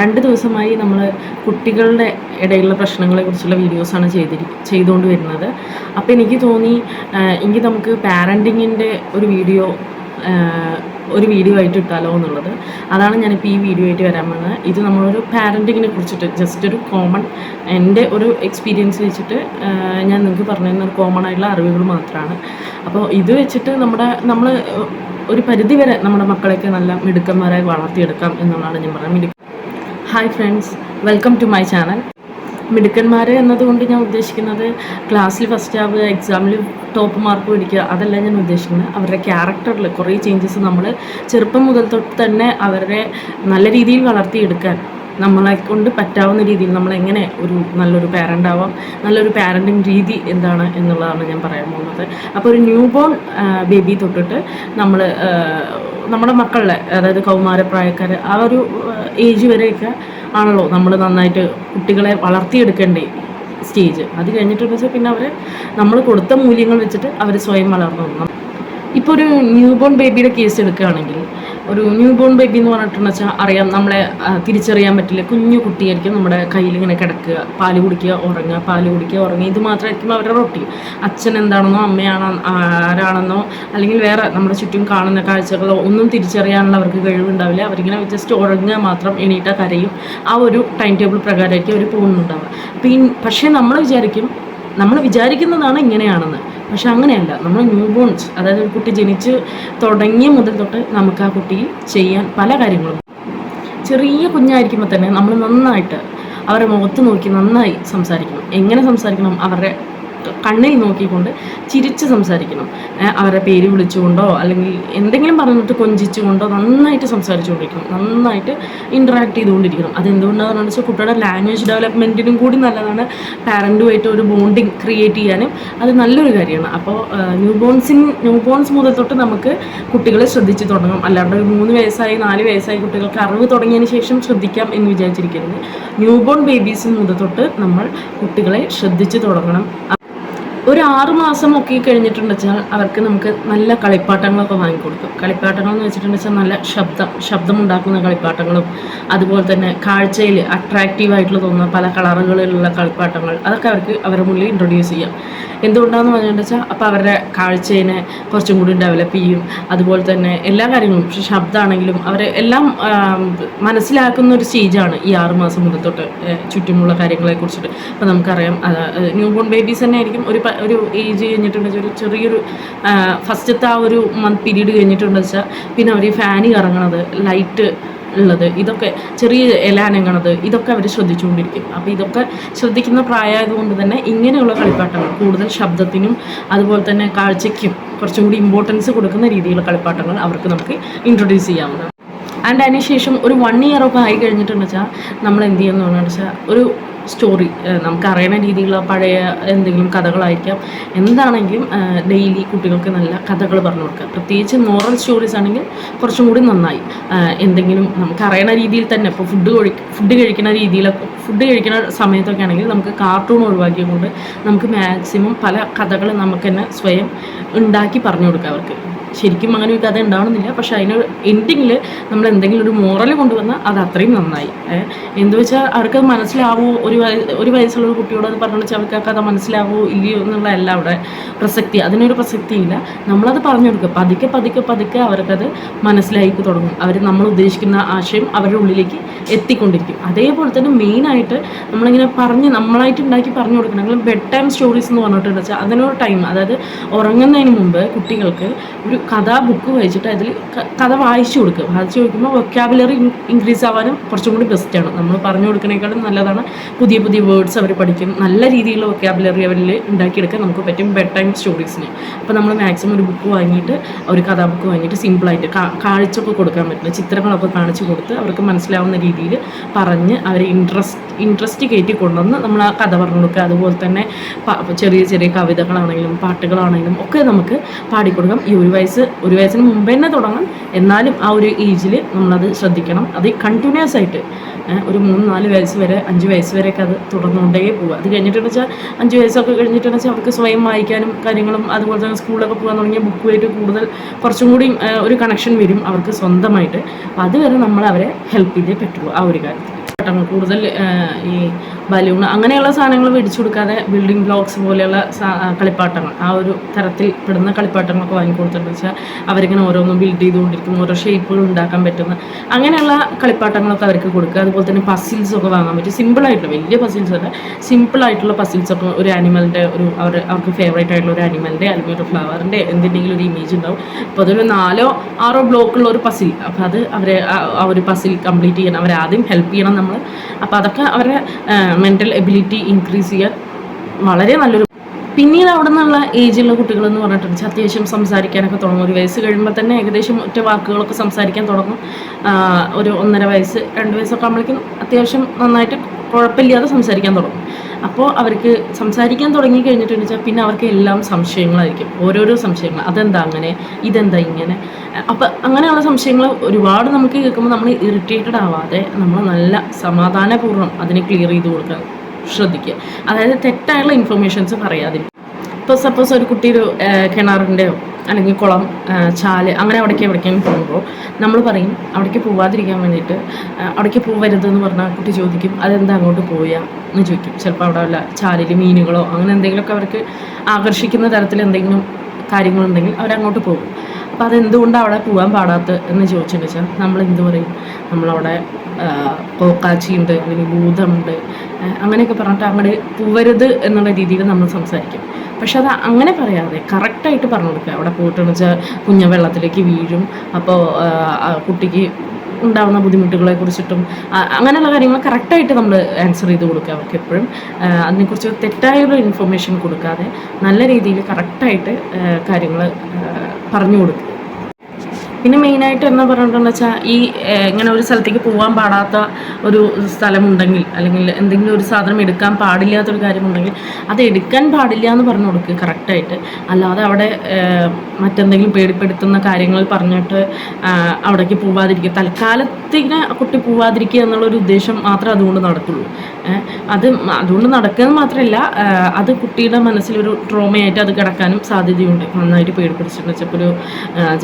രണ്ട് ദിവസമായി നമ്മൾ കുട്ടികളുടെ ഇടയിലുള്ള പ്രശ്നങ്ങളെ കുറിച്ചുള്ള വീഡിയോസാണ് ചെയ്തിരി ചെയ്തുകൊണ്ട് വരുന്നത്. അപ്പോൾ എനിക്ക് തോന്നി എങ്കിൽ നമുക്ക് പാരന്റിങ്ങിന്റെ ഒരു വീഡിയോ ഒരു വീഡിയോ ആയിട്ട് ഇട്ടാലോ എന്നുള്ളത്. അതാണ് ഞാനിപ്പോൾ ഈ വീഡിയോ ആയിട്ട് വരാൻ വന്നത്. ഇത് നമ്മളൊരു പാരന്റിങ്ങിനെ കുറിച്ചിട്ട് ജസ്റ്റ് ഒരു കോമൺ എന്റെ ഒരു എക്സ്പീരിയൻസ് വെച്ചിട്ട് ഞാൻ നിങ്ങൾക്ക് പറഞ്ഞു തരുന്ന ഒരു കോമൺ ആയിട്ടുള്ള അറിവുകൾ മാത്രമാണ് അപ്പോൾ ഇത് വെച്ചിട്ട് നമ്മുടെ നമ്മൾ ഒരു പരിധി വരെ നമ്മുടെ മക്കളെയൊക്കെ നല്ല മിടുക്കന്മാരായി വളർത്തിയെടുക്കാം എന്നുള്ളതാണ് ഞാൻ മിടുക്ക hi friends welcome to my channel മിടുക്കന്മാർ എന്നതുകൊണ്ട് ഞാൻ ഉദ്ദേശിക്കുന്നത് ക്ലാസ്സിൽ ഫസ്റ്റ് ആവുക എക്സാമിൽ ടോപ്പ് മാർക്ക് പിടിക്കുക അതല്ല ഞാൻ ഉദ്ദേശിക്കുന്നത്. അവരുടെ ക്യാരക്ടറിൽ കുറേ ചേഞ്ചസ് നമ്മൾ ചെറുപ്പം മുതൽ തൊട്ട് തന്നെ അവരെ നല്ല രീതിയിൽ വളർത്തിയെടുക്കാൻ നമ്മളെ കൊണ്ട് പറ്റാവുന്ന രീതിയിൽ നമ്മളെങ്ങനെ ഒരു നല്ലൊരു പാരന്റ് ആവാം നല്ലൊരു പാരന്റിങ് രീതി എന്താണ് എന്നുള്ളതാണ് ഞാൻ പറയാൻ പോകുന്നത്. അപ്പോൾ ഒരു ന്യൂ ബോൺ ബേബി തൊട്ടിട്ട് നമ്മൾ നമ്മുടെ മക്കളുടെ അതായത് കൗമാരപ്രായക്കാർ ആ ഒരു ഏജ് വരെയൊക്കെ ആണല്ലോ നമ്മൾ നന്നായിട്ട് കുട്ടികളെ വളർത്തിയെടുക്കേണ്ടേ സ്റ്റേജ്. അത് കഴിഞ്ഞിട്ട് പിന്നെ അവർ നമ്മൾ കൊടുത്ത മൂല്യങ്ങൾ വെച്ചിട്ട് അവർ സ്വയം വളർന്നു. ഇപ്പോൾ ഒരു ന്യൂ ബോൺ ബേബിയുടെ കേസ് എടുക്കുകയാണെങ്കിൽ ഒരു ന്യൂ ബോൺ ബേബി എന്ന് പറഞ്ഞിട്ടുണ്ടെന്ന് വെച്ചാൽ അറിയാം നമ്മളെ തിരിച്ചറിയാൻ പറ്റില്ല. കുഞ്ഞു കുട്ടിയായിരിക്കും നമ്മുടെ കയ്യിൽ ഇങ്ങനെ കിടക്കുക പാൽ കുടിക്കുക ഉറങ്ങുക പാൽ കുടിക്കുക ഉറങ്ങുക. ഇത് മാത്രമായിരിക്കും അവരുടെ റൊട്ടീൻ അച്ഛൻ എന്താണെന്നോ അമ്മയാണോ ആരാണെന്നോ അല്ലെങ്കിൽ വേറെ നമ്മുടെ ചുറ്റും കാണുന്ന കാഴ്ചകളോ ഒന്നും തിരിച്ചറിയാനുള്ള അവർക്ക് കഴിവുണ്ടാവില്ല. അവരിങ്ങനെ ജസ്റ്റ് ഉറങ്ങുക മാത്രം എണീറ്റ കരയും. ആ ഒരു ടൈം ടേബിൾ പ്രകാരമായിരിക്കും അവർ പോകുന്നുണ്ടാവുക. ഈ പക്ഷേ നമ്മൾ വിചാരിക്കും നമ്മൾ വിചാരിക്കുന്നതാണ് ഇങ്ങനെയാണെന്ന്. പക്ഷെ അങ്ങനെയല്ല. നമ്മൾ ന്യൂ ബോൺസ് അതായത് ഒരു കുട്ടി ജനിച്ച് തുടങ്ങിയ മുതൽ തൊട്ട് നമുക്ക് ആ കുട്ടിയിൽ ചെയ്യാൻ പല കാര്യങ്ങളും. ചെറിയ കുഞ്ഞായിരിക്കുമ്പോൾ തന്നെ നമ്മൾ നന്നായിട്ട് അവരുടെ മുഖത്ത് നോക്കി നന്നായി സംസാരിക്കണം. എങ്ങനെ സംസാരിക്കണം? അവരുടെ കണ്ണിൽ നോക്കിക്കൊണ്ട് ചിരിച്ച് സംസാരിക്കണം. അവരെ പേര് വിളിച്ചുകൊണ്ടോ അല്ലെങ്കിൽ എന്തെങ്കിലും പറഞ്ഞിട്ട് കൊഞ്ചിച്ചുകൊണ്ടോ നന്നായിട്ട് സംസാരിച്ചുകൊണ്ടിരിക്കണം. നന്നായിട്ട് ഇൻട്രാക്ട് ചെയ്തുകൊണ്ടിരിക്കണം. അതെന്തുകൊണ്ടാണെന്ന് വെച്ചാൽ കുട്ടിയുടെ ലാംഗ്വേജ് ഡെവലപ്മെന്റിനും കൂടി നല്ലതാണ് പാരന്റുമായിട്ട് ഒരു ബോണ്ടിങ് ക്രിയേറ്റ് ചെയ്യാനും. അത് നല്ലൊരു കാര്യമാണ്. അപ്പോൾ ന്യൂ ബോൺസിൻ ന്യൂ ബോൺസ് മുതൽ തൊട്ട് നമുക്ക് കുട്ടികളെ ശ്രദ്ധിച്ച് തുടങ്ങും അല്ലാണ്ട് മൂന്ന് വയസ്സായി നാല് വയസ്സായി കുട്ടികൾക്ക് അറിവ് തുടങ്ങിയതിന് ശേഷം ശ്രദ്ധിക്കാം എന്ന് വിചാരിച്ചിരിക്കരുത്. ന്യൂ ബോൺ ബേബീസിന് മുതൽ തൊട്ട് നമ്മൾ കുട്ടികളെ ശ്രദ്ധിച്ച് തുടങ്ങണം. ഒരു ആറ് മാസം ഒക്കെ കഴിഞ്ഞിട്ടുണ്ടെന്ന് വെച്ചാൽ അവർക്ക് നമുക്ക് നല്ല കളിപ്പാട്ടങ്ങളൊക്കെ വാങ്ങിക്കൊടുക്കും. കളിപ്പാട്ടങ്ങൾ എന്ന് വെച്ചിട്ടുണ്ടെന്ന് വെച്ചാൽ നല്ല ശബ്ദം ശബ്ദമുണ്ടാക്കുന്ന കളിപ്പാട്ടങ്ങളും അതുപോലെ തന്നെ കാഴ്ചയിൽ അട്രാക്റ്റീവ് ആയിട്ടുള്ള തോന്നുന്ന പല കളറുകളിലുള്ള കളിപ്പാട്ടങ്ങൾ അതൊക്കെ അവർക്ക് അവരുടെ മുന്നിൽ ഇൻട്രൊഡ്യൂസ് ചെയ്യാം. എന്തുകൊണ്ടാണെന്ന് പറഞ്ഞാൽ വെച്ചാൽ അപ്പോൾ അവരുടെ കാഴ്ചയെ കുറച്ചും കൂടി ഡെവലപ്പ് ചെയ്യും. അതുപോലെ തന്നെ എല്ലാ കാര്യങ്ങളും പക്ഷെ ശബ്ദമാണെങ്കിലും അവരെ എല്ലാം മനസ്സിലാക്കുന്ന ഒരു സ്റ്റേജാണ് ഈ ആറ് മാസം മുതൽ തൊട്ട് ചുറ്റുമുള്ള കാര്യങ്ങളെ കുറിച്ചിട്ട്. അപ്പോൾ നമുക്കറിയാം ന്യൂ ബോൺ ബേബീസ് തന്നെ ആയിരിക്കും ഒരു ഒരു ഏജ് കഴിഞ്ഞിട്ടുണ്ടെന്ന് വെച്ചാൽ ഒരു ചെറിയൊരു ഫസ്റ്റത്തെ ആ ഒരു മന്ത് പീരീഡ് കഴിഞ്ഞിട്ടുണ്ടെന്ന് വെച്ചാൽ പിന്നെ അവർ ഫാനി കറങ്ങണത് ലൈറ്റ് ഉള്ളത്. ഇതൊക്കെ ചെറിയ ഇല അനങ്ങണത് ഇതൊക്കെ അവർ ശ്രദ്ധിച്ചുകൊണ്ടിരിക്കും. അപ്പോൾ ഇതൊക്കെ ശ്രദ്ധിക്കുന്ന പ്രായമായതുകൊണ്ട് തന്നെ ഇങ്ങനെയുള്ള കളിപ്പാട്ടങ്ങൾ കൂടുതൽ ശബ്ദത്തിനും അതുപോലെ തന്നെ കാഴ്ചയ്ക്കും കുറച്ചും കൂടി ഇമ്പോർട്ടൻസ് കൊടുക്കുന്ന രീതിയിലുള്ള കളിപ്പാട്ടങ്ങൾ അവർക്ക് നമുക്ക് ഇൻട്രൊഡ്യൂസ് ചെയ്യാവുന്നതാണ്. ആൻഡ് അതിനുശേഷം ഒരു വൺ ഇയർ ഒക്കെ ആയി കഴിഞ്ഞിട്ടുണ്ടെന്ന് വെച്ചാൽ നമ്മൾ എന്ത് ചെയ്യുന്നതെന്ന് വെച്ചാൽ ഒരു സ്റ്റോറി നമുക്ക് അറിയുന്ന രീതിയിലുള്ള പഴയ എന്തെങ്കിലും കഥകളായിരിക്കാം. എന്താണെങ്കിലും ഡെയിലി കുട്ടികൾക്ക് നല്ല കഥകൾ പറഞ്ഞു കൊടുക്കുക. പ്രത്യേകിച്ച് മോറൽ സ്റ്റോറീസ് ആണെങ്കിൽ കുറച്ചും കൂടി നന്നായി. എന്തെങ്കിലും നമുക്ക് അറിയണ രീതിയിൽ തന്നെ ഇപ്പോൾ ഫുഡ് കഴി ഫുഡ് കഴിക്കുന്ന രീതിയിലൊക്കെ ഫുഡ് കഴിക്കുന്ന സമയത്തൊക്കെ ആണെങ്കിൽ നമുക്ക് കാർട്ടൂൺ ഒഴിവാക്കിയതുകൊണ്ട് നമുക്ക് മാക്സിമം പല കഥകൾ നമുക്ക് തന്നെ സ്വയം ഉണ്ടാക്കി പറഞ്ഞു കൊടുക്കുക അവർക്ക്. ശരിക്കും അങ്ങനെ ഒരു കഥ ഉണ്ടാവണമെന്നില്ല. പക്ഷെ അതിന് എൻഡിങ്ങിൽ നമ്മൾ എന്തെങ്കിലും ഒരു മോറൽ കൊണ്ടുവന്നാൽ അത് അത്രയും നന്നായി. എന്ത് വെച്ചാൽ അവർക്ക് മനസ്സിലാവോ? ഒരു ഒരു വയസ്സുള്ള ഒരു കുട്ടിയോട് അത് പറഞ്ഞു വെച്ചാൽ അവർക്ക് ആ കഥ മനസ്സിലാവോ ഇല്ലയോ എന്നുള്ളതല്ല അവിടെ പ്രസക്തി. അതിനൊരു പ്രസക്തിയില്ല. നമ്മളത് പറഞ്ഞു കൊടുക്കുക പതുക്കെ പതുക്കെ പതുക്കെ അവർക്കത് മനസ്സിലായി തുടങ്ങും. അവർ നമ്മൾ ഉദ്ദേശിക്കുന്ന ആശയം അവരുടെ ഉള്ളിലേക്ക് എത്തിക്കൊണ്ടിരിക്കും. അതേപോലെ തന്നെ മെയിനായിട്ട് നമ്മളിങ്ങനെ പറഞ്ഞ് നമ്മളായിട്ട് ഉണ്ടാക്കി പറഞ്ഞു കൊടുക്കണമെങ്കിൽ ബെഡ് ടൈം സ്റ്റോറീസ് എന്ന് പറഞ്ഞിട്ടുണ്ടെന്ന് വെച്ചാൽ അതിനൊരു ടൈം. അതായത് ഉറങ്ങുന്നതിന് മുമ്പ് കുട്ടികൾക്ക് ഒരു കഥാ ബുക്ക് വായിച്ചിട്ട് അതിൽ കഥ വായിച്ചു കൊടുക്കുക വായിച്ചു കൊടുക്കുമ്പോൾ വൊക്കാബുലറി ഇൻക്രീസ് ആവാനും കുറച്ചും കൂടി ബെസ്റ്റാണ് നമ്മൾ പറഞ്ഞു കൊടുക്കണേക്കാളും നല്ലതാണ്. പുതിയ പുതിയ വേർഡ്സ് അവർ പഠിക്കും. നല്ല രീതിയിലുള്ള വൊക്കാബുലറി അവരിൽ ഉണ്ടാക്കിയെടുക്കാൻ നമുക്ക് പറ്റും ബെഡ് ടൈം സ്റ്റോറീസിന് അപ്പോൾ നമ്മൾ മാക്സിമം ഒരു ബുക്ക് വാങ്ങിയിട്ട് ഒരു കഥാ ബുക്ക് വാങ്ങിയിട്ട് സിമ്പിളായിട്ട് കാഴ്ചയൊക്കെ കൊടുക്കാൻ പറ്റുന്ന ചിത്രങ്ങളൊക്കെ കാണിച്ചു കൊടുത്ത് അവർക്ക് മനസ്സിലാവുന്ന രീതിയിൽ പറഞ്ഞ് അവരെ ഇൻട്രസ്റ്റ് ഇൻട്രസ്റ്റ് കയറ്റി കൊണ്ടുവന്ന് നമ്മൾ ആ കഥ പറഞ്ഞു കൊടുക്കുക. അതുപോലെ തന്നെ ചെറിയ ചെറിയ കവിതകളാണെങ്കിലും പാട്ടുകളാണെങ്കിലും ഒക്കെ നമുക്ക് പാടിക്കൊടുക്കാം. ഈ ഒരു വയസ്സ് ഒരു വയസ്സിന് മുമ്പ് തന്നെ തുടങ്ങും എന്നാലും ആ ഒരു ഏജിൽ നമ്മളത് ശ്രദ്ധിക്കണം. അത് കണ്ടിന്യൂസ് ആയിട്ട് ഒരു മൂന്ന് നാല് വയസ്സ് വരെ അഞ്ച് വയസ്സ് വരെയൊക്കെ അത് തുടർന്നുകൊണ്ടേ പോവുക. അത് കഴിഞ്ഞിട്ടെന്ന് വെച്ചാൽ അഞ്ച് വയസ്സൊക്കെ കഴിഞ്ഞിട്ടെന്ന് വെച്ചാൽ അവർക്ക് സ്വയം വായിക്കാനും കാര്യങ്ങളും അതുപോലെ തന്നെ സ്കൂളിലൊക്കെ പോകാൻ തുടങ്ങിയ ബുക്കുമായിട്ട് കൂടുതൽ കുറച്ചും കൂടി ഒരു കണക്ഷൻ വരും അവർക്ക് സ്വന്തമായിട്ട്. അപ്പോൾ അതുവരെ നമ്മൾ അവരെ ഹെൽപ്പ് ചെയ്തേ പറ്റുള്ളൂ ആ ഒരു കാര്യത്തിൽ. ഘട്ടങ്ങൾ കൂടുതൽ ഈ ബലൂൺ അങ്ങനെയുള്ള സാധനങ്ങൾ മേടിച്ചു കൊടുക്കാതെ ബിൽഡിംഗ് ബ്ലോക്സ് പോലെയുള്ള കളിപ്പാട്ടങ്ങൾ ആ ഒരു തരത്തിൽ പെടുന്ന കളിപ്പാട്ടങ്ങളൊക്കെ വാങ്ങിക്കൊടുത്തിട്ട് വെച്ചാൽ അവരിങ്ങനെ ഓരോന്നും ബിൽഡ് ചെയ്തുകൊണ്ടിരിക്കും ഓരോ ഷേപ്പുകൾ ഉണ്ടാക്കാൻ പറ്റുന്ന അങ്ങനെയുള്ള കളിപ്പാട്ടങ്ങളൊക്കെ അവർക്ക് കൊടുക്കുക. അതുപോലെ തന്നെ പസിൽസ് ഒക്കെ വാങ്ങാൻ പറ്റും. സിമ്പിളായിട്ടുള്ള വലിയ പസിൽസ് അല്ല സിമ്പിളായിട്ടുള്ള പസിൽസ് ഒക്കെ ഒരു ആനിമലിന്റെ ഒരു അവർ അവർക്ക് ഫേവറേറ്റ് ആയിട്ടുള്ള ഒരു ആനിമലിന്റെ അല്ലെങ്കിൽ ഒരു ഫ്ലവറിന്റെ എന്തിന്റെങ്കിലും ഒരു ഇമേജ് ഉണ്ടാവും. അപ്പോൾ അതൊരു നാലോ ആറോ ബ്ലോക്കുള്ള ഒരു പസിൽ അപ്പോൾ അത് അവരെ ആ ഒരു പസിൽ കംപ്ലീറ്റ് ചെയ്യണം. അവരെ ആദ്യം ഹെൽപ്പ് ചെയ്യണം. നമ്മൾ. അപ്പോൾ അതൊക്കെ അവരുടെ മെന്റൽ എബിലിറ്റി ഇൻക്രീസ് ചെയ്യാൻ വളരെ നല്ലൊരു പിന്നീട് അവിടെ നിന്നുള്ള ഏജിലുള്ള കുട്ടികളെന്ന് പറഞ്ഞിട്ടുണ്ട്. അത്യാവശ്യം സംസാരിക്കാനൊക്കെ തുടങ്ങും. ഒരു വയസ്സ് കഴിയുമ്പോൾ തന്നെ ഏകദേശം ഒറ്റ വാക്കുകളൊക്കെ സംസാരിക്കാൻ തുടങ്ങും. ഒരു ഒന്നര വയസ്സ് രണ്ട് വയസ്സൊക്കെ ആകുമ്പോഴേക്കും അത്യാവശ്യം നന്നായിട്ട് കുഴപ്പമില്ലാതെ സംസാരിക്കാൻ തുടങ്ങും. അപ്പോൾ അവർക്ക് സംസാരിക്കാൻ തുടങ്ങി കഴിഞ്ഞിട്ടുണ്ടെന്ന് വെച്ചാൽ പിന്നെ അവർക്ക് എല്ലാം സംശയങ്ങളായിരിക്കും. ഓരോരോ സംശയങ്ങൾ. അതെന്താ അങ്ങനെ? ഇതെന്താ ഇങ്ങനെ? അപ്പം അങ്ങനെയുള്ള സംശയങ്ങൾ ഒരുപാട് നമുക്ക് കേൾക്കുമ്പോൾ നമ്മൾ ഇറിറ്റേറ്റഡ് ആവാതെ നമ്മൾ നല്ല സമാധാനപൂർവം അതിനെ ക്ലിയർ ചെയ്ത് കൊടുക്കാൻ ശ്രദ്ധിക്കുക. അതായത് തെറ്റായുള്ള ഇൻഫർമേഷൻസ് പറയാതിരിക്കും ഇപ്പോൾ സപ്പോസ് ഒരു കുട്ടി ഒരു കിണറിന്റെയോ അല്ലെങ്കിൽ കുളം ചാൽ അങ്ങനെ അവിടേക്ക് എവിടേക്കും പോകുമ്പോൾ നമ്മൾ പറയും അവിടേക്ക് പോവാതിരിക്കാൻ വേണ്ടിയിട്ട് അവിടേക്ക് പോവരുതെന്ന് പറഞ്ഞാൽ കുട്ടി ചോദിക്കും അതെന്താ അങ്ങോട്ട് പോയാ എന്ന് ചോദിക്കും. ചിലപ്പോൾ അവിടെ വല്ല ചാലിൽ മീനുകളോ അങ്ങനെ എന്തെങ്കിലുമൊക്കെ അവർക്ക് ആകർഷിക്കുന്ന തരത്തിൽ എന്തെങ്കിലും കാര്യങ്ങളുണ്ടെങ്കിൽ അവരങ്ങോട്ട് പോകും. അപ്പോൾ അതെന്തുകൊണ്ടാണ് അവിടെ പോകാൻ പാടാത്ത എന്ന് ചോദിച്ചിട്ടുണ്ട് വെച്ചാൽ നമ്മൾ എന്ത് പറയും? നമ്മളവിടെ കോക്കാച്ചിയുണ്ട് അല്ലെങ്കിൽ ഭൂതമുണ്ട് അങ്ങനെയൊക്കെ പറഞ്ഞിട്ട് അങ്ങോട്ട് പോവരുത് എന്നുള്ള രീതിയിൽ നമ്മൾ സംസാരിക്കും. പക്ഷെ അത് അങ്ങനെ പറയാതെ കറക്റ്റായിട്ട് പറഞ്ഞു കൊടുക്കുക. അവിടെ പോയിട്ടെന്ന് വെച്ചാൽ കുഞ്ഞ വെള്ളത്തിലേക്ക് വീഴും അപ്പോൾ കുട്ടിക്ക് ഉണ്ടാകുന്ന ബുദ്ധിമുട്ടുകളെ കുറിച്ചിട്ടും അങ്ങനെയുള്ള കാര്യങ്ങൾ കറക്റ്റായിട്ട് നമ്മൾ ആൻസർ ചെയ്ത് കൊടുക്കുക അവർക്ക് എപ്പോഴും. അതിനെക്കുറിച്ച് തെറ്റായുള്ള ഇൻഫർമേഷൻ കൊടുക്കാതെ നല്ല രീതിയിൽ കറക്റ്റായിട്ട് കാര്യങ്ങൾ പറഞ്ഞു കൊടുക്കുക. പിന്നെ മെയിനായിട്ട് എന്താ പറഞ്ഞിട്ടുണ്ടെന്ന് വെച്ചാൽ ഈ ഇങ്ങനെ ഒരു സ്ഥലത്തേക്ക് പോകാൻ പാടാത്ത ഒരു സ്ഥലമുണ്ടെങ്കിൽ അല്ലെങ്കിൽ എന്തെങ്കിലും ഒരു സാധനം എടുക്കാൻ പാടില്ലാത്തൊരു കാര്യമുണ്ടെങ്കിൽ അത് എടുക്കാൻ പാടില്ല എന്ന് പറഞ്ഞു കൊടുക്കുക കറക്റ്റായിട്ട് അല്ലാതെ അവിടെ മറ്റെന്തെങ്കിലും പേടിപ്പെടുത്തുന്ന കാര്യങ്ങൾ പറഞ്ഞിട്ട് അവിടേക്ക് പോവാതിരിക്കുക. തൽക്കാലത്തിന് കുട്ടി പോവാതിരിക്കുക എന്നുള്ളൊരു ഉദ്ദേശം മാത്രമേ അതുകൊണ്ട് നടക്കുള്ളൂ അത് അതുകൊണ്ട് നടക്കുക മാത്രമല്ല അത് കുട്ടിയുടെ മനസ്സിലൊരു ട്രോമയായിട്ട് അത് കിടക്കാനും സാധ്യതയുണ്ട്. നന്നായിട്ട് പേടിപ്പിടിച്ചിട്ടുണ്ട് ചിലപ്പോൾ ഒരു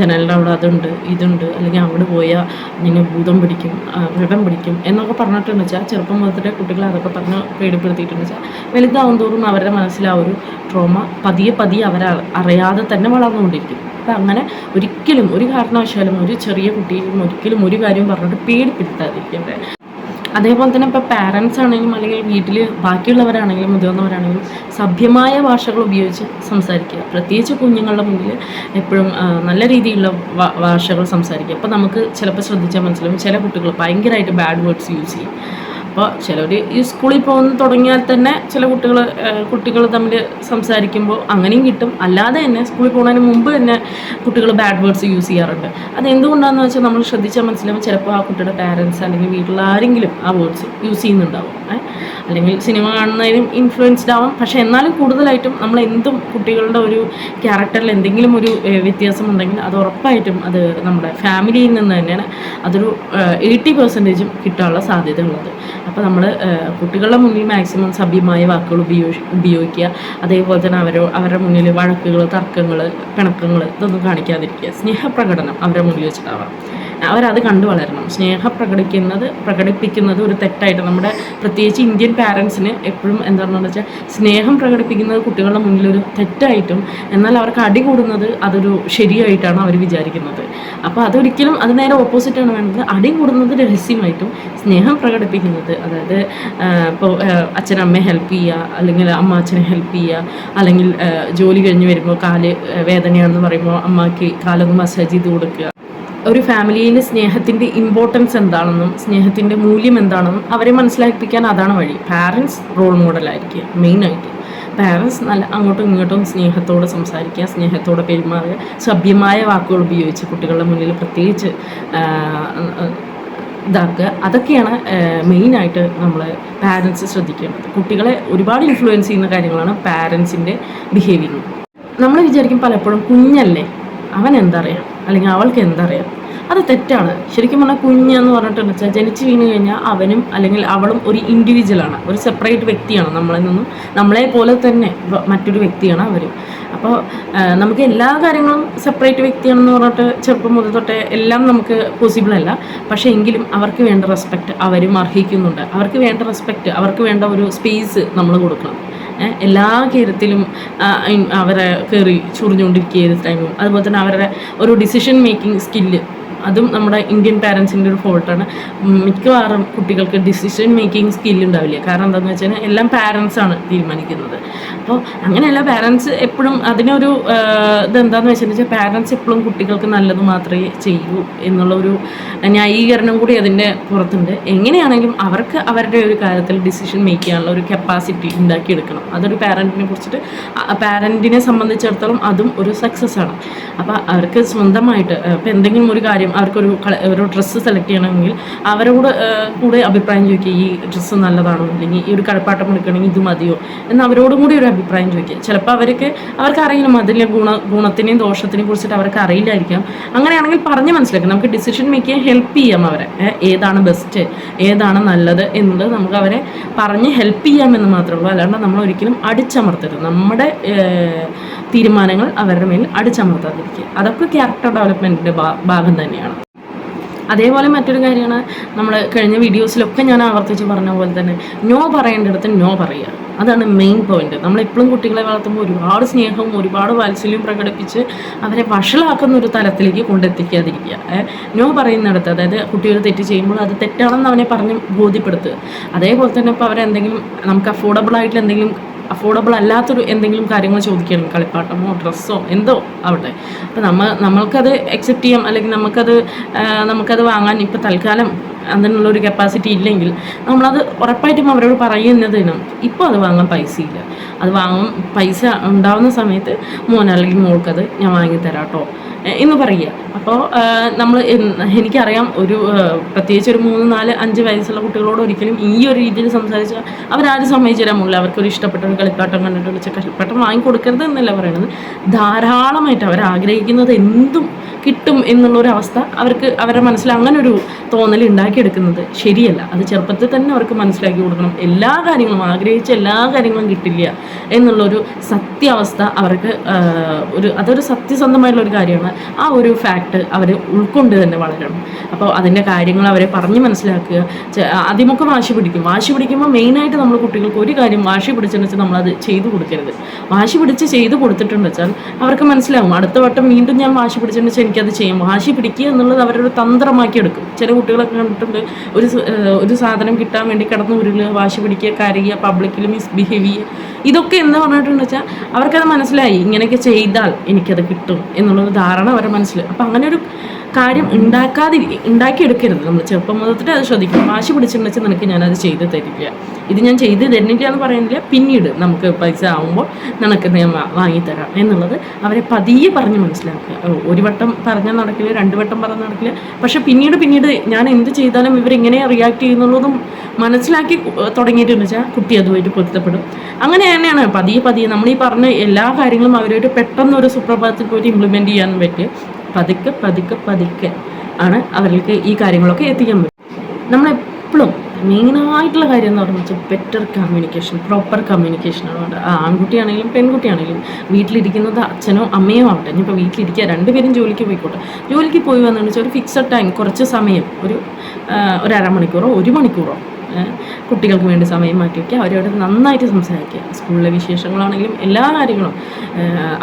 ജനലിന്റെ അവിടെ അതുണ്ട്. ഇതുണ്ട്. അല്ലെങ്കിൽ അവിടെ പോയാൽ ഇങ്ങനെ ഭൂതം പിടിക്കും വ്രതം പിടിക്കും എന്നൊക്കെ പറഞ്ഞിട്ടെന്ന് വെച്ചാൽ ചെറുപ്പം മുതലേ കുട്ടികളെ അതൊക്കെ പറഞ്ഞ് പേടിപ്പെടുത്തിയിട്ടുണ്ട് വെച്ചാൽ വലുതാവും തോറും അവരുടെ മനസ്സിൽ ആ ഒരു ട്രോമ പതിയെ പതിയെ അവർ അറിയാതെ തന്നെ വളർന്നുകൊണ്ടിരിക്കും. അപ്പം അങ്ങനെ ഒരിക്കലും ഒരു കാരണവശാലും ഒരു ചെറിയ കുട്ടിയും ഒരിക്കലും ഒരു കാര്യം പറഞ്ഞിട്ട് പേടിപ്പെടുത്താതിരിക്കണ്ടേ അതേപോലെ തന്നെ ഇപ്പോൾ പാരൻസ് ആണെങ്കിലും അല്ലെങ്കിൽ വീട്ടിൽ ബാക്കിയുള്ളവരാണെങ്കിലും മുതിർന്നവരാണെങ്കിലും സഭ്യമായ ഭാഷകൾ ഉപയോഗിച്ച് സംസാരിക്കുക. പ്രത്യേകിച്ച് കുഞ്ഞുങ്ങളുടെ മുന്നിൽ എപ്പോഴും നല്ല രീതിയിലുള്ള ഭാഷകൾ സംസാരിക്കുക. അപ്പോൾ നമുക്ക് ചിലപ്പോൾ ശ്രദ്ധിച്ചാൽ മനസ്സിലാവും. ചില കുട്ടികൾ ഭയങ്കരമായിട്ട് ബാഡ് വേർഡ്സ് യൂസ് ചെയ്യും. അപ്പോൾ ചിലർ ഈ സ്കൂളിൽ പോകുന്ന തുടങ്ങിയാൽ തന്നെ ചില കുട്ടികൾ കുട്ടികൾ തമ്മിൽ സംസാരിക്കുമ്പോൾ അങ്ങനെയും കിട്ടും. അല്ലാതെ തന്നെ സ്കൂളിൽ പോകുന്നതിന് മുമ്പ് തന്നെ കുട്ടികൾ ബാഡ് വേർഡ്സ് യൂസ് ചെയ്യാറുണ്ട്. അത് എന്തുകൊണ്ടാണെന്ന് വെച്ചാൽ നമ്മൾ ശ്രദ്ധിച്ചാൽ മനസ്സിലാവും ചിലപ്പോൾ ആ കുട്ടിയുടെ പാരൻസ് അല്ലെങ്കിൽ വീട്ടിൽ ആരെങ്കിലും ആ വേർഡ്സ് യൂസ് ചെയ്യുന്നുണ്ടാവും? അല്ലെങ്കിൽ സിനിമ കാണുന്നതിനും ഇൻഫ്ലുവൻസ്ഡ് ആവാം. പക്ഷെ എന്നാലും കൂടുതലായിട്ടും നമ്മൾ എന്തും കുട്ടികളുടെ ഒരു ക്യാരക്ടറിൽ എന്തെങ്കിലും ഒരു വ്യത്യാസം ഉണ്ടെങ്കിൽ അത് ഉറപ്പായിട്ടും അത് നമ്മുടെ ഫാമിലിയിൽ നിന്ന് തന്നെയാണ് അതൊരു എയ്റ്റി പെർസെന്റേജും കിട്ടാനുള്ള സാധ്യത സാധ്യതയുള്ളത് അപ്പോൾ നമ്മൾ കുട്ടികളുടെ മുന്നിൽ മാക്സിമം സഭ്യമായ വാക്കുകൾ ഉപയോഗി ഉപയോഗിക്കുക. അതേപോലെ തന്നെ അവരോ അവരുടെ മുന്നിൽ വഴക്കുകൾ തർക്കങ്ങൾ പിണക്കങ്ങൾ ഇതൊന്നും കാണിക്കാതിരിക്കുക. സ്നേഹപ്രകടനം അവരുടെ മുന്നിൽ വെച്ചിട്ടാവാം. അവരത് കണ്ടു വളരണം. സ്നേഹം പ്രകടിക്കുന്നത് പ്രകടിപ്പിക്കുന്നത് ഒരു തെറ്റായിട്ട് നമ്മുടെ പ്രത്യേകിച്ച് ഇന്ത്യൻ പാരൻസിന് എപ്പോഴും എന്താണെന്ന് വെച്ചാൽ സ്നേഹം പ്രകടിപ്പിക്കുന്നത് കുട്ടികളുടെ മുന്നിൽ ഒരു തെറ്റായിട്ടും എന്നാൽ അവർക്ക് അടി കൂടുന്നത് അതൊരു ശരിയായിട്ടാണ് അവർ വിചാരിക്കുന്നത്. അപ്പോൾ അതൊരിക്കലും അത് നേരെ ഓപ്പോസിറ്റാണ് വേണ്ടത്. അടി കൂടുന്നത് രഹസ്യമായിട്ടും സ്നേഹം പ്രകടിപ്പിക്കുന്നത് അതായത് ഇപ്പോൾ അച്ഛനമ്മയെ ഹെൽപ്പ് ചെയ്യുക അല്ലെങ്കിൽ അമ്മ അച്ഛനെ ഹെൽപ്പ് ചെയ്യുക അല്ലെങ്കിൽ ജോലി കഴിഞ്ഞ് വരുമ്പോൾ കാൽ വേദനയാണെന്ന് പറയുമ്പോൾ അമ്മയ്ക്ക് കാലൊന്ന് മസാജ് ചെയ്ത് കൊടുക്കുക. ഒരു ഫാമിലിയിലെ സ്നേഹത്തിന്റെ ഇമ്പോർട്ടൻസ് എന്താണെന്നും സ്നേഹത്തിന്റെ മൂല്യം എന്താണെന്നും അവരെ മനസ്സിലാക്കിപ്പിക്കാൻ അതാണ് വഴി. പാരൻസ് റോൾ മോഡലായിരിക്കുക മെയിനായിട്ട് പാരൻസ് നല്ല അങ്ങോട്ടും ഇങ്ങോട്ടും സ്നേഹത്തോടെ സംസാരിക്കുക സ്നേഹത്തോടെ പെരുമാറുക. സഭ്യമായ വാക്കുകൾ ഉപയോഗിച്ച് കുട്ടികളുടെ മുന്നിൽ പ്രത്യേകിച്ച് ഇതാക്കുക. അതൊക്കെയാണ് മെയിനായിട്ട് നമ്മൾ പാരൻസ് ശ്രദ്ധിക്കേണ്ടത്. കുട്ടികളെ ഒരുപാട് ഇൻഫ്ലുവൻസ് ചെയ്യുന്ന കാര്യങ്ങളാണ് പാരൻസിന്റെ ബിഹേവിയർ നമ്മൾ വിചാരിക്കും പലപ്പോഴും കുഞ്ഞല്ലേ അവൻ എന്തറിയാം അല്ലെങ്കിൽ അവൾക്ക് എന്തറിയാം? അത് തെറ്റാണ്. ശരിക്കും പറഞ്ഞാൽ കുഞ്ഞെന്ന് പറഞ്ഞിട്ടെന്ന് വെച്ചാൽ ജനിച്ച് വീണ് കഴിഞ്ഞാൽ അവനും അല്ലെങ്കിൽ അവളും ഒരു ഇൻഡിവിജ്വലാണ് ഒരു സെപ്പറേറ്റ് വ്യക്തിയാണ് നമ്മളിൽ നിന്നും. നമ്മളെ പോലെ തന്നെ മറ്റൊരു വ്യക്തിയാണ് അവരും. അപ്പോൾ നമുക്ക് എല്ലാ കാര്യങ്ങളും സെപ്പറേറ്റ് വ്യക്തിയാണെന്ന് പറഞ്ഞിട്ട് ചെറുപ്പം മുതൽ തൊട്ടേ എല്ലാം നമുക്ക് പോസിബിൾ അല്ല. പക്ഷേ എങ്കിലും അവർക്ക് വേണ്ട റെസ്പെക്റ്റ് അവരും അർഹിക്കുന്നുണ്ട്. അവർക്ക് വേണ്ട റെസ്പെക്റ്റ് അവർക്ക് വേണ്ട ഒരു സ്പേസ് നമ്മൾ കൊടുക്കണം. എല്ലാ കാര്യത്തിലും അവരെ കയറി ചുറിഞ്ഞുകൊണ്ടിരിക്കുക ഏത് ടൈമും അതുപോലെ തന്നെ അവരുടെ ഒരു ഡിസിഷൻ മേക്കിംഗ് സ്കില്ല് അതും നമ്മുടെ ഇന്ത്യൻ പാരൻസിന്റെ ഒരു ഫോൾട്ടാണ് മിക്കവാറും കുട്ടികൾക്ക് ഡിസിഷൻ മേക്കിംഗ് സ്കില്ല് ഉണ്ടാവില്ല. കാരണം എന്താണെന്ന് വെച്ചാൽ എല്ലാം പാരൻസാണ് തീരുമാനിക്കുന്നത്. അപ്പോൾ അങ്ങനെയല്ല പാരൻസ് എപ്പോഴും അതിനൊരു ഇതെന്താന്ന് വെച്ചാൽ പാരൻസ് എപ്പോഴും കുട്ടികൾക്ക് നല്ലത് മാത്രമേ ചെയ്യൂ എന്നുള്ള ഒരു ന്യായീകരണം കൂടി അതിന്റെ പുറത്തുണ്ട്. എങ്ങനെയാണെങ്കിലും അവർക്ക് അവരുടെ ഒരു കാര്യത്തിൽ ഡിസിഷൻ മേക്ക് ചെയ്യാനുള്ള ഒരു കപ്പാസിറ്റി ഉണ്ടാക്കിയെടുക്കണം. അതൊരു പാരന്റിനെ കുറിച്ചിട്ട് പാരന്റിനെ സംബന്ധിച്ചിടത്തോളം അതും ഒരു സക്സസ് ആണ്. അപ്പോൾ അവർക്ക് സ്വന്തമായിട്ട് ഇപ്പോൾ എന്തെങ്കിലും ഒരു കാര്യം അവർക്കൊരു ഒരു ഡ്രസ്സ് സെലക്ട് ചെയ്യണമെങ്കിൽ അവരോട് കൂടെ അഭിപ്രായം ചോദിക്കുക ഈ ഡ്രസ്സ് നല്ലതാണോ? അല്ലെങ്കിൽ ഈ ഒരു കളിപ്പാട്ടം എടുക്കണമെങ്കിൽ ഇത് മതിയോ എന്ന് അവരോടും കൂടി ഒരു അഭിപ്രായം ചോദിക്കുക. ചിലപ്പോൾ അവർക്ക് അവർക്ക് അറിയണം അതിലെ ഗുണ ഗുണത്തിനെയും ദോഷത്തിനെയും കുറിച്ചിട്ട് അവർക്ക് അറിയില്ലായിരിക്കാം. അങ്ങനെയാണെങ്കിൽ പറഞ്ഞ് മനസ്സിലാക്കാം നമുക്ക് ഡിസിഷൻ മേക്ക് ചെയ്യാൻ ഹെൽപ്പ് ചെയ്യാം അവരെ. ഏതാണ് ബെസ്റ്റ് ഏതാണ് നല്ലത് എന്നുള്ളത് നമുക്ക് അവരെ പറഞ്ഞ് ഹെൽപ്പ് ചെയ്യാമെന്ന് മാത്രമേ ഉള്ളൂ. അല്ലാണ്ട് നമ്മൾ ഒരിക്കലും അടിച്ചമർത്തരുത്. നമ്മുടെ തീരുമാനങ്ങൾ അവരുടെ മേൽ അടിച്ചമർത്താതിരിക്കുക. അതൊക്കെ ക്യാരക്ടർ ഡെവലപ്മെന്റിന്റെ ഭാഗം തന്നെയാണ്. അതേപോലെ മറ്റൊരു കാര്യമാണ് നമ്മൾ കഴിഞ്ഞ വീഡിയോസിലൊക്കെ ഞാൻ ആവർത്തിച്ച് പറഞ്ഞ പോലെ തന്നെ നോ പറയേണ്ടിടത്ത് നോ പറയുക. അതാണ് മെയിൻ പോയിന്റ് നമ്മൾ എപ്പോഴും കുട്ടികളെ വളർത്തുമ്പോൾ ഒരുപാട് സ്നേഹവും ഒരുപാട് വാത്സല്യവും പ്രകടിപ്പിച്ച് അവരെ വഷളാക്കുന്ന ഒരു തലത്തിലേക്ക് കൊണ്ടെത്തിക്കാതിരിക്കുക. നോ പറയുന്നിടത്ത് അതായത് കുട്ടികൾ തെറ്റ് ചെയ്യുമ്പോൾ അത് തെറ്റാണെന്ന് അവനെ പറഞ്ഞ് ബോധ്യപ്പെടുത്തുക. അതേപോലെ തന്നെ ഇപ്പോൾ അവരെന്തെങ്കിലും നമുക്ക് അഫോർഡബിൾ ആയിട്ടുള്ള എന്തെങ്കിലും അഫോർഡബിൾ അല്ലാത്തൊരു എന്തെങ്കിലും കാര്യങ്ങൾ ചോദിക്കണം കളിപ്പാട്ടമോ ഡ്രസ്സോ എന്തോ ആവട്ടെ. അപ്പോൾ നമ്മൾ നമ്മൾക്കത് അക്സെപ്റ്റ് ചെയ്യാം. അല്ലെങ്കിൽ നമുക്കത് നമുക്കത് വാങ്ങാൻ ഇപ്പോൾ തൽക്കാലം അതിനുള്ളൊരു കപ്പാസിറ്റി ഇല്ലെങ്കിൽ നമ്മളത് ഉറപ്പായിട്ടും അവരോട് പറയുന്നതിനും ഇപ്പോൾ അത് വാങ്ങാൻ പൈസ ഇല്ല അത് വാങ്ങാൻ പൈസ ഉണ്ടാവുന്ന സമയത്ത് മോൻ അല്ലെങ്കിൽ മോൾക്കത് ഞാൻ വാങ്ങിത്തരാം കേട്ടോ എന്ന് പറയുക. അപ്പോൾ നമ്മൾ എനിക്കറിയാം ഒരു പ്രത്യേകിച്ച് ഒരു മൂന്ന് നാല് അഞ്ച് വയസ്സുള്ള കുട്ടികളോട് ഒരിക്കലും ഈ ഒരു രീതിയിൽ സംസാരിച്ചാൽ അവരാരും സമ്മതിച്ചു തരാൻ പോകില്ല അവർക്കൊരു ഇഷ്ടപ്പെട്ട ഒരു കളിപ്പാട്ടം കണ്ടിട്ട് വിളിച്ച കളിപ്പാട്ടം വാങ്ങിക്കൊടുക്കരുത് എന്നല്ല പറയുന്നത് ധാരാളമായിട്ട് അവർ ആഗ്രഹിക്കുന്നത് എന്തും കിട്ടും എന്നുള്ളൊരു അവസ്ഥ അവർക്ക് അവരുടെ മനസ്സിൽ അങ്ങനെ ഒരു തോന്നൽ ഉണ്ടാക്കിയെടുക്കുന്നത് ശരിയല്ല. അത് ചെറുപ്പത്തിൽ തന്നെ അവർക്ക് മനസ്സിലാക്കി കൊടുക്കണം. എല്ലാ കാര്യങ്ങളും ആഗ്രഹിച്ച എല്ലാ കാര്യങ്ങളും കിട്ടില്ല എന്നുള്ളൊരു സത്യാവസ്ഥ അവർക്ക് ഒരു അതൊരു സത്യസന്ധമായിട്ടുള്ള ഒരു കാര്യമാണ്. ആ ഒരു ഫാക്ട് അവർ ഉൾക്കൊണ്ട് തന്നെ വളരണം. അപ്പോൾ അതിന്റെ കാര്യങ്ങൾ അവരെ പറഞ്ഞ് മനസ്സിലാക്കുക. അതിമൊക്കെ വാശി പിടിക്കും. വാശി പിടിക്കുമ്പോൾ മെയിനായിട്ട് നമ്മൾ കുട്ടികൾക്ക് ഒരു കാര്യം വാശി പിടിച്ചെന്ന് വെച്ചാൽ നമ്മളത് ചെയ്തു കൊടുക്കരുത്. വാശി പിടിച്ച് ചെയ്തു കൊടുത്തിട്ടുണ്ടെന്ന് വെച്ചാൽ അവർക്ക് മനസ്സിലാവും. അടുത്ത വട്ടം വീണ്ടും ഞാൻ വാശി പിടിച്ചെന്ന് വെച്ചാൽ എനിക്കത് ചെയ്യും. വാശി പിടിക്കുക എന്നുള്ളത് അവരൊരു തന്ത്രമാക്കി എടുക്കും. ചില കുട്ടികളൊക്കെ കണ്ടിട്ടുണ്ട് ഒരു ഒരു സാധനം കിട്ടാൻ വേണ്ടി കിടന്ന് ഉരുൾ വാശി പിടിക്കുക കരയുക പബ്ലിക്കിൽ മിസ്ബിഹേവ് ചെയ്യുക. ഇതൊക്കെ എന്ന് പറഞ്ഞിട്ടുണ്ടെന്ന് വെച്ചാൽ അവർക്കത് മനസ്സിലായി. ഇങ്ങനെയൊക്കെ ചെയ്താൽ എനിക്കത് കിട്ടും എന്നുള്ളൊരു ധാരണ അവരുടെ മനസ്സിൽ അപ്പം അങ്ങനെ ഒരു കാര്യം ഉണ്ടാക്കാതിരി ഉണ്ടാക്കിയെടുക്കരുത്. നമ്മൾ ചെറുപ്പം മുതൽ അത് ശ്രദ്ധിക്കണം. വാശി പിടിച്ചിട്ടുണ്ടെന്ന് വെച്ചാൽ നിനക്ക് ഞാനത് ചെയ്ത് തരില്ല. ഇത് ഞാൻ ചെയ്ത് തരുന്നില്ല എന്ന് പറയുന്നില്ല പിന്നീട് നമുക്ക് പൈസ ആവുമ്പോൾ നിനക്ക് ഞാൻ വാങ്ങിത്തരാം എന്നുള്ളത് അവരെ പതിയെ പറഞ്ഞ് മനസ്സിലാക്കുക. ഒരു വട്ടം പറഞ്ഞാൽ നടക്കില്ല രണ്ട് വട്ടം പറഞ്ഞാൽ നടക്കില്ല. പക്ഷെ പിന്നീട് പിന്നീട് ഞാൻ എന്ത് ചെയ്താലും ഇവരെങ്ങനെ റിയാക്ട് ചെയ്യുന്നുള്ളതും മനസ്സിലാക്കി തുടങ്ങിയിട്ടെന്ന് വെച്ചാൽ കുട്ടി അതുമായിട്ട് പൊരുത്തപ്പെടും. അങ്ങനെ തന്നെയാണ്. പതിയെ പതിയെ നമ്മൾ ഈ പറഞ്ഞ എല്ലാ കാര്യങ്ങളും അവരോട് പെട്ടെന്ന് ഒരു സുപ്രഭാതത്തിൽ പോയിട്ട് ഇംപ്ലിമെന്റ് ചെയ്യാൻ പറ്റും. പതുക്കെ പതുക്കെ പതുക്കെ ആണ് അവർക്ക് ഈ കാര്യങ്ങളൊക്കെ എത്തിക്കാൻ പറ്റും നമ്മളെപ്പോഴും മെയിനായിട്ടുള്ള കാര്യം എന്ന് പറഞ്ഞു വെച്ചാൽ ബെറ്റർ കമ്മ്യൂണിക്കേഷൻ പ്രോപ്പർ കമ്മ്യൂണിക്കേഷനാണ് വേണ്ടത്. ആ ആൺകുട്ടിയാണെങ്കിലും പെൺകുട്ടിയാണെങ്കിലും വീട്ടിലിരിക്കുന്നത് അച്ഛനോ അമ്മയോ ആവട്ടെ ഇനിയിപ്പോൾ വീട്ടിലിരിക്കുക രണ്ടുപേരും ജോലിക്ക് പോയിക്കോട്ടെ. ജോലിക്ക് പോയി വന്നു വെച്ചാൽ ഒരു ഫിക്സഡ് ടൈം കുറച്ച് സമയം ഒരു ഒരു അരമണിക്കൂറോ ഒരു മണിക്കൂറോ കുട്ടികൾക്ക് വേണ്ടി സമയം മാറ്റി വയ്ക്കുക അവരോട് നന്നായിട്ട് സംസാരിക്കുക. സ്കൂളിലെ വിശേഷങ്ങളാണെങ്കിലും എല്ലാ കാര്യങ്ങളും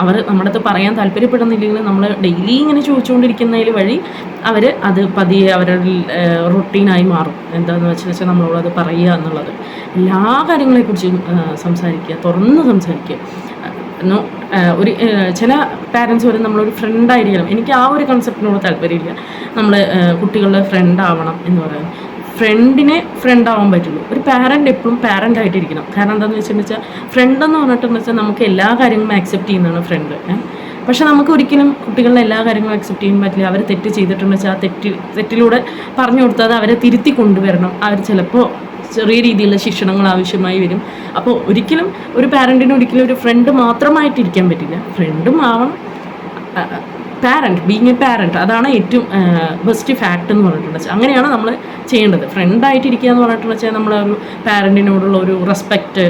അവർ നമ്മുടെ അടുത്ത് പറയാൻ താല്പര്യപ്പെടുന്നില്ലെങ്കിലും നമ്മൾ ഡെയിലി ഇങ്ങനെ ചോദിച്ചുകൊണ്ടിരിക്കുന്നതിൽ വഴി അവർ അത് പതിയെ അവരുടെ റൊട്ടീനായി മാറും. എന്താണെന്ന് വെച്ചാൽ വെച്ചാൽ നമ്മളോടത് പറയുക എന്നുള്ളത്. എല്ലാ കാര്യങ്ങളെക്കുറിച്ചും സംസാരിക്കുക തുറന്ന് സംസാരിക്കുക. ഒരു ചില പാരൻസ് വരെ നമ്മളൊരു ഫ്രണ്ടായിരിക്കണം എനിക്ക് ആ ഒരു കൺസെപ്റ്റിനോട് താല്പര്യമില്ല. നമ്മൾ കുട്ടികളുടെ ഫ്രണ്ട് ആവണം എന്ന് പറയാൻ ഫ്രണ്ടിനെ ഫ്രണ്ട് ആവാൻ പറ്റുള്ളൂ. ഒരു പാരന്റ് എപ്പോഴും പാരന്റ് ആയിട്ടിരിക്കണം. കാരണം എന്താണെന്ന് വെച്ചിട്ടുണ്ടെന്ന് വെച്ചാൽ ഫ്രണ്ട് എന്ന് പറഞ്ഞിട്ടെന്ന് വെച്ചാൽ നമുക്ക് എല്ലാ കാര്യങ്ങളും ആക്സെപ്റ്റ് ചെയ്യുന്നതാണ് ഫ്രണ്ട് പക്ഷെ നമുക്ക് ഒരിക്കലും കുട്ടികളുടെ എല്ലാ കാര്യങ്ങളും അക്സെപ്റ്റ് ചെയ്യാൻ പറ്റില്ല. അവർ തെറ്റ് ചെയ്തിട്ടുണ്ടെന്ന് വെച്ചാൽ ആ തെറ്റ് തെറ്റിലൂടെ പറഞ്ഞു കൊടുത്താൽ അവരെ തിരുത്തി കൊണ്ടുവരണം. അവർ ചിലപ്പോൾ ചെറിയ രീതിയിലുള്ള ശിക്ഷണങ്ങൾ ആവശ്യമായി വരും. അപ്പോൾ ഒരിക്കലും ഒരു പാരന്റിന് ഒരിക്കലും ഒരു ഫ്രണ്ട് മാത്രമായിട്ടിരിക്കാൻ പറ്റില്ല. ഫ്രണ്ടും ആവണം. പാരന്റ് ബീങ് എ പാരന്റ് അതാണ് ഏറ്റവും ബെസ്റ്റ് ഫാക്റ്റ് എന്ന് പറഞ്ഞിട്ടുണ്ട് വെച്ചാൽ അങ്ങനെയാണ് നമ്മൾ ചെയ്യേണ്ടത്. ഫ്രണ്ടായിട്ടിരിക്കുക എന്ന് പറഞ്ഞിട്ടുണ്ടെന്ന് വെച്ചാൽ നമ്മളൊരു പാരന്റിനോടുള്ള ഒരു റെസ്പെക്റ്റ്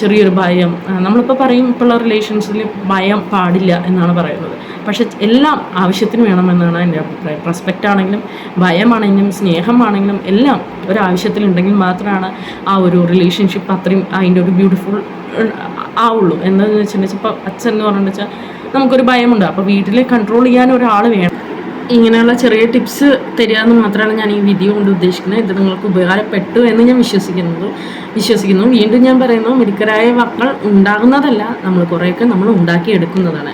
ചെറിയൊരു ഭയം നമ്മളിപ്പോൾ പറയും ഇപ്പോഴുള്ള റിലേഷൻസിൽ ഭയം പാടില്ല എന്നാണ് പറയുന്നത്. പക്ഷെ എല്ലാം ആവശ്യത്തിന് വേണമെന്നാണ് എന്റെ അഭിപ്രായം. റെസ്പെക്റ്റ് ആണെങ്കിലും ഭയമാണെങ്കിലും സ്നേഹമാണെങ്കിലും എല്ലാം ഒരാവശ്യത്തിലുണ്ടെങ്കിൽ മാത്രമാണ് ആ ഒരു റിലേഷൻഷിപ്പ് അത്രയും അതിന്റെ ഒരു ബ്യൂട്ടിഫുൾ ആവുള്ളൂ എന്താണെന്ന് വെച്ചിട്ടുണ്ടെങ്കിൽ ഇപ്പോൾ അച്ഛൻ എന്ന് പറഞ്ഞിട്ടുണ്ടെന്ന് വെച്ചാൽ നമുക്കൊരു ഭയമുണ്ട്. അപ്പോൾ വീട്ടിൽ കൺട്രോൾ ചെയ്യാൻ ഒരാൾ വേണം. ഇങ്ങനെയുള്ള ചെറിയ ടിപ്സ് തരികയെന്ന് മാത്രമാണ് ഞാൻ ഈ വീഡിയോ കൊണ്ട് ഉദ്ദേശിക്കുന്നത്. ഇത് നിങ്ങൾക്ക് ഉപകാരപ്പെട്ടു എന്ന് ഞാൻ വിശ്വസിക്കുന്നത് വിശ്വസിക്കുന്നു. വീണ്ടും ഞാൻ പറയുന്നു മിടുക്കരായ മക്കൾ ഉണ്ടാകുന്നതല്ല നമ്മൾ കുറേയൊക്കെ നമ്മൾ ഉണ്ടാക്കിയെടുക്കുന്നതാണ്.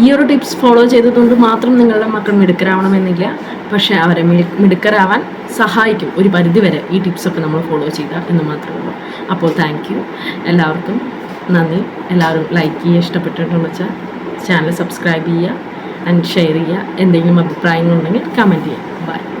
ഈ ഒരു ടിപ്സ് ഫോളോ ചെയ്തതുകൊണ്ട് മാത്രം നിങ്ങളുടെ മക്കൾ മിടുക്കരാവണമെന്നില്ല. പക്ഷേ അവരെ മിടു- മിടുക്കരാവാൻ സഹായിക്കും. ഒരു പരിധി വരെ ഈ ടിപ്സൊക്കെ നമ്മൾ ഫോളോ ചെയ്താൽ എന്ന് മാത്രമേ ഉള്ളൂ. അപ്പോൾ താങ്ക് എല്ലാവർക്കും നന്ദി. എല്ലാവരും ലൈക്ക് ചെയ്യുക ഇഷ്ടപ്പെട്ടിട്ടുണ്ടെന്ന് വെച്ചാൽ ചാനൽ സബ്സ്ക്രൈബ് ചെയ്യുക ആൻഡ് ഷെയർ ചെയ്യുക. എന്തെങ്കിലും അഭിപ്രായങ്ങളുണ്ടെങ്കിൽ കമന്റ് ചെയ്യുക. ബൈ